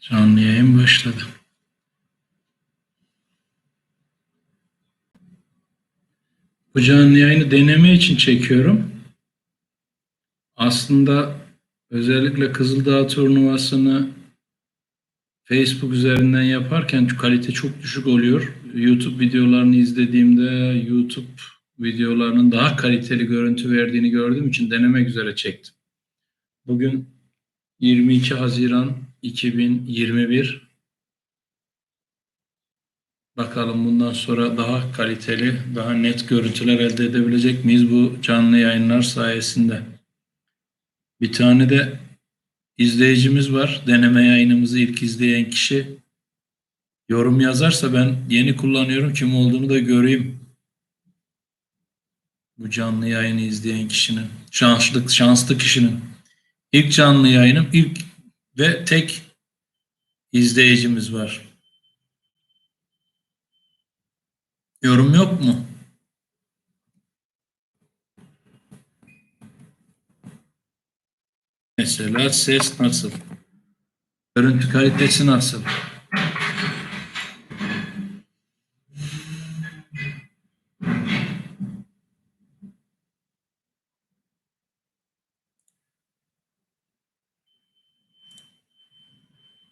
Canlı yayın başladı. Bu canlı yayını deneme için çekiyorum. Aslında özellikle Kızıldağ turnuvasını Facebook üzerinden yaparken kalite çok düşük oluyor. YouTube videolarını izlediğimde YouTube videolarının daha kaliteli görüntü verdiğini gördüğüm için denemek üzere çektim. Bugün 22 Haziran 2021. Bakalım bundan sonra daha kaliteli, daha net görüntüler elde edebilecek miyiz bu canlı yayınlar sayesinde? Bir tane de izleyicimiz var. Deneme yayınımızı ilk izleyen kişi yorum yazarsa ben yeni kullanıyorum kim olduğunu da göreyim. Bu canlı yayını izleyen kişinin, şanslı, şanslı kişinin. İlk canlı yayınım, ilk ve tek izleyicimiz var. Yorum yok mu? Mesela ses nasıl? Görüntü kalitesi nasıl?